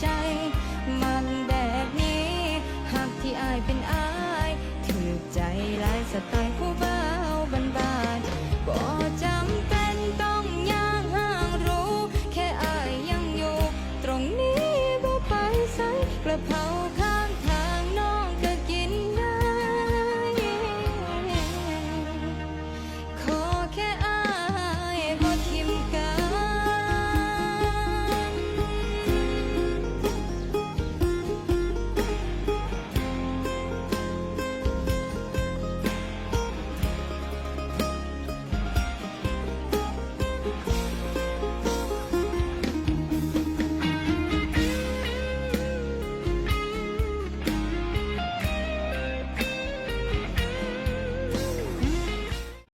ใจ มันแบบนี้หากที่อายเป็นอายถือใจหลายสไตล์ผู้เบาบันบานบ่จำเป็นต้องย่างห่างรู้ แค่อายยังอยู่ ตรงนี้บ่ไปใส่กระเพรา